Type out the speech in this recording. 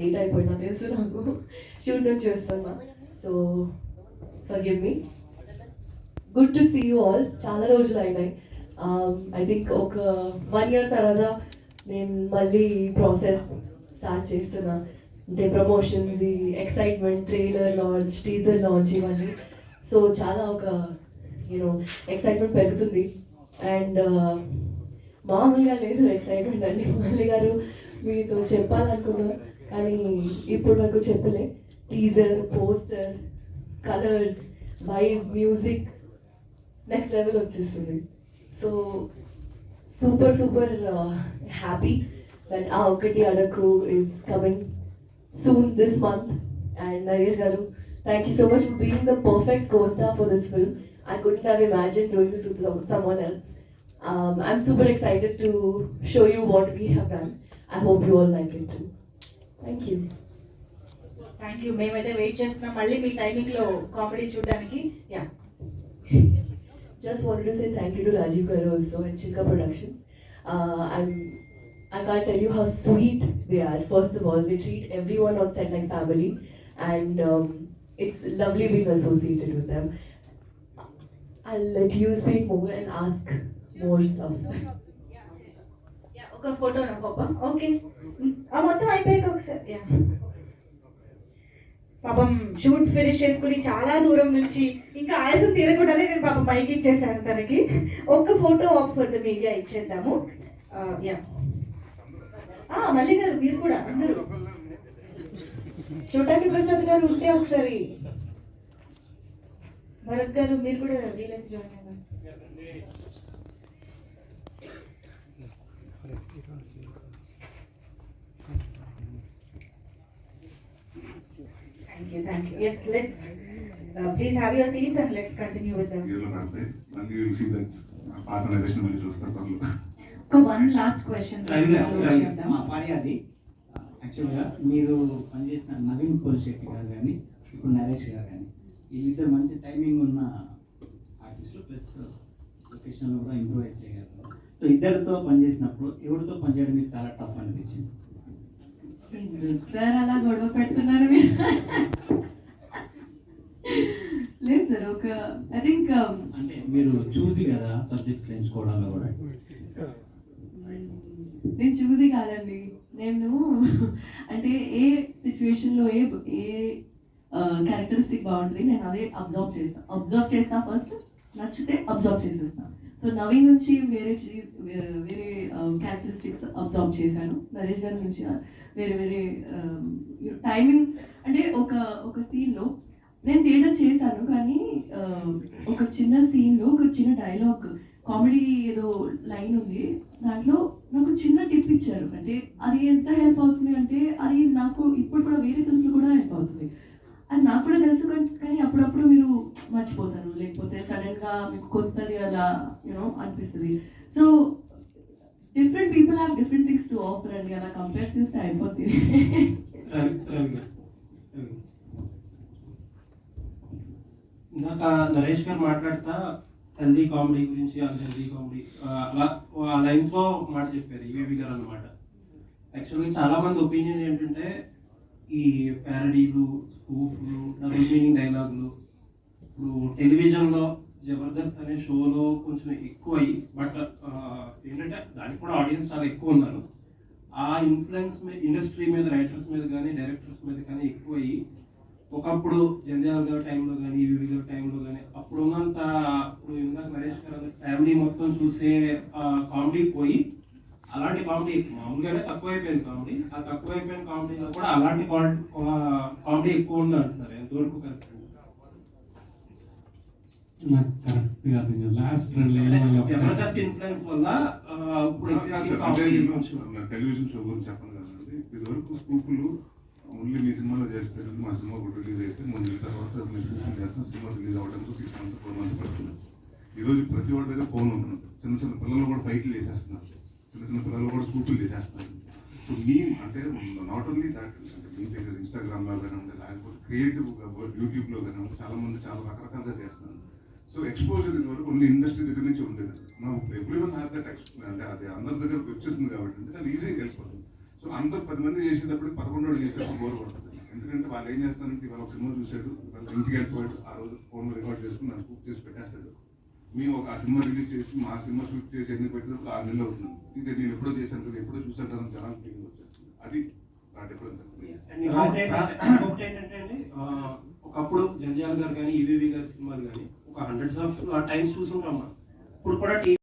Late అయిపోయినా తెలుసు నాకు. షూట్ నుంచి వస్తున్నా so forgive me good to see you all చాలా రోజులు అయినాయి. Um, ఐ థింక్ ఒక వన్ ఇయర్ తర్వాత నేను మళ్ళీ ప్రాసెస్ స్టార్ట్ చేస్తున్నా. అంటే promotions excitement trailer launch teaser launch ఇవన్నీ. సో చాలా ఒక యూనో ఎక్సైట్మెంట్ పెరుగుతుంది. అండ్ uh, మామూలుగా లేదు ఎక్సైట్మెంట్ అండి. మళ్ళీ గారు మీతో చెప్పాలనుకున్నా. కానీ ఇప్పుడు వరకు చెప్పలే. Teaser poster colours vibe music next level వచ్చేస్తుంది. So super super happy and uh ఒకటి అడకు is coming soon this month and Naresh garu thank you so much for being the perfect costar for this film I couldn't have imagine doing this with someone else. Um, I'm super excited to show you what we have done. I hope you all like it too. Thank you. Thank you మేమైతే wait చేస్తున్నాం మళ్ళీ మీ timing లో comedy చూడడానికి yeah Just wanted to say thank you to Rajiv Garu also and Chilka Productions. Uh, I'm, I can't tell you how sweet they are. First of all, they treat everyone on set like family, and um, it's lovely being associated with them. I'll let you speak more and ask more stuff. ఒక photo పాప. Okay. ఆ మొత్తం అయిపోయాక ఒకసారి. Yeah. పాపం shoot finish చేసుకుని చాలా దూరం నుంచి ఇంకా ఆయాసం తీరకుండానే నేను పాపం పైకి ఇచ్చేసాను తనకి. ఒక్క photo off for the media ఇచ్చేద్దాము. Yeah. మళ్ళీ గారు మీరు కూడా అందరూ. చూడటానికి ప్రసాద్ గారు ఉంటే ఒకసారి. భరత్ గారు మీరు కూడా జాయిన్ అవ్వండి. Thank you, thank you. Yes, let's, uh, please have your seats and let's continue with the. హీరోలో నడిపే మళ్ళీ యూ సీ దట్ పాత నరేషన్ మళ్ళీ చూస్తారు పనులు ఒక వన్ లాస్ట్ క్వశ్చన్ మా పాడి అది యాక్చువల్గా మీరు పనిచేసిన నవీన్ కోల్శెట్టి గారు కానీ ఇప్పుడు నరేష్ గారు కానీ వీళ్ళిద్దరు మంచి టైమింగ్ ఉన్న ఆర్టిస్టులు ప్లస్ లొకేషన్లో కూడా ఇద్దరితో పనిచేసినప్పుడు ఎవరితో పనిచేయడం మీకు చాలా టఫ్ అనిపించింది? సార్ అలా గొడవ పెడుతున్నారు మీరు. లేదు సార్ ఒక ఐ థింక్ అంటే మీరు చూసి కదా సబ్జెక్ట్స్ ఎంచుకోవడంలో కూడా. నేను చూసి కాదండి. నేను అంటే ఏ సిచ్యువేషన్లో ఏ ఏ క్యారెక్టరిస్టిక్ బాగుంటుంది నేను అదే అబ్జర్వ్ చేస్తాను అబ్జర్వ్ చేస్తా ఫస్ట్ నచ్చితే అబ్జర్వ్ చేసేస్తాను సో నవీన్ నుంచి వేరే వేరే um, క్యారెక్టరిస్టిక్స్ అబ్జర్వ్ చేశాను. నరేష్ గారి నుంచి uh, వేరే వేరే um, టైమింగ్ అంటే ఒక ఒక సీన్లో నేను థియేటర్ చేశాను కానీ um, ఒక చిన్న సీన్లో ఒక చిన్న డైలాగ్ కామెడీ ఏదో లైన్ ఉంది. దాంట్లో నాకు చిన్న టిప్ ఇచ్చారు. అంటే అది ఎంత హెల్ప్ అవుతుంది అంటే అది నాకు ఇప్పుడు కూడా వేరే ఫిల్మ్స్లో కూడా హెల్ప్ అవుతుంది. అని నాకు కూడా తెలుసు కానీ- అప్పుడప్పుడు మీరు మర్చిపోతారు. లేకపోతే సడన్గా మీకు కొత్తది అలా యూనో అనిపిస్తుంది. So different people have different things to offer అండి. అలా కంపేర్ చేస్తే అయిపోతుంది ఇందాక నరేష్ గారు మాట్లాడతా హెల్దీ కామెడీ గురించి అన్హెల్దీ కామెడీ అలా ఆ లైన్స్ మాట చెప్పారు. ఈవీవి గారు అన్నమాట. యాక్చువల్గా చాలా మంది ఒపీనియన్ ఏంటంటే ఈ ప్యారడీలు స్కూప్లు డబుల్ మీనింగ్ డైలాగులు ఇప్పుడు టెలివిజన్లో జబర్దస్త్ అనే షోలో కొంచెం ఎక్కువ అయ్యి బట్ ఏంటంటే దానికి కూడా ఆడియన్స్ చాలా ఎక్కువ ఉన్నారు. ఆ ఇన్ఫ్లుయెన్స్ మీద ఇండస్ట్రీ మీద రైటర్స్ మీద కానీ డైరెక్టర్స్ మీద కానీ ఎక్కువ అయ్యి ఒకప్పుడు జంధ్యాల గారి టైంలో కానీ ఈవీ గారి టైంలో కానీ అప్పుడు ఉన్నంత ఇప్పుడు ఇందాక నరేష్ గారు ఫ్యామిలీ మొత్తం చూసే కామెడీ పోయి అలాంటి కామెడీ మామూలుగానే తక్కువైపోయింది కామెడీ. ఆ తక్కువైపోయిన కామెడీలో కూడా అలాంటి కామెడీ ఎక్కువ ఉంది అంటున్నారు ఎంతవరకు కరెక్ట్ జబర్దస్త్ ఇన్ఫ్లుయెన్స్ వల్ల ఇప్పుడు టెలివిజన్ షో గురించి చెప్పను కదండి ఇది వరకు స్కూపులు ఓన్లీ మీ సినిమాలో చేస్తారు మా సినిమా కూడా రిలీజ్ అయితే మూడు నెలల తర్వాత మేము చేస్తాం సినిమా రిలీజ్ అవ్వడానికి సిక్స్ మంత్స్ ఫోర్ మంత్స్ పడుతుంది. ఈ రోజు ప్రతి వాడి దగ్గర ఫోన్ ఉంటుంది చిన్న చిన్న పిల్లలు కూడా ఫైట్లు చేసేస్తున్నారు చిన్న పిల్లలు కూడా స్కూటీలు చేసేస్తున్నారు సో మీ అంటే నాట్ ఓన్లీ దాట్ అంటే మీ దగ్గర ఇన్స్టాగ్రామ్లో కానీ కానివ్వండి లేకపోతే క్రియేటివ్ యూట్యూబ్లో కానీ చాలా మంది చాలా రకరకాలుగా చేస్తున్నారు. సో ఎక్స్పోజర్ ఇది వరకు ఓన్లీ ఇండస్ట్రీ దగ్గర నుంచి ఉండేది. మనం ఎవ్రీ వన్ హ్యాస్ దట్ అంటే అది అందరి దగ్గరకు వచ్చేసింది కాబట్టి అంటే అది ఈజీగా వెళ్ళిపోతుంది. సో అందరు పది మంది చేసేటప్పుడు పదకొండు చేసేటప్పుడు బోర్ పడుతుంది. ఎందుకంటే వాళ్ళు ఏం చేస్తారంటే వాళ్ళు ఒక సినిమా చూశాడు వాళ్ళు ఇంటికి వెళ్ళిపోయాడు ఆ రోజు ఫోన్లో రికార్డ్ చేసుకుని నన్ను బుక్ చేసి పెట్టేస్తాడు. మేము ఒక ఆ సినిమా రిలీజ్ చేసి మా సినిమా షూట్ చేసి ఎన్ని పెట్టినప్పుడు ఆరు నెలలు అవుతుంది. ఇది నేను ఎప్పుడో చేశాను కదా ఎప్పుడో చూశాను కదా జనాలు ఫీలింగ్ వచ్చేస్తుంది అది నా డిఫరెన్స్ ఏంటంటే ఆ, ఒకప్పుడు జంజాల్ గారు కానీ ఈవీవి గారి సినిమాలు కానీ ఒక హండ్రెడ్స్ ఆఫ్ టైమ్స్ చూసుంటాం మనం. ఇప్పుడు కూడా టీవీ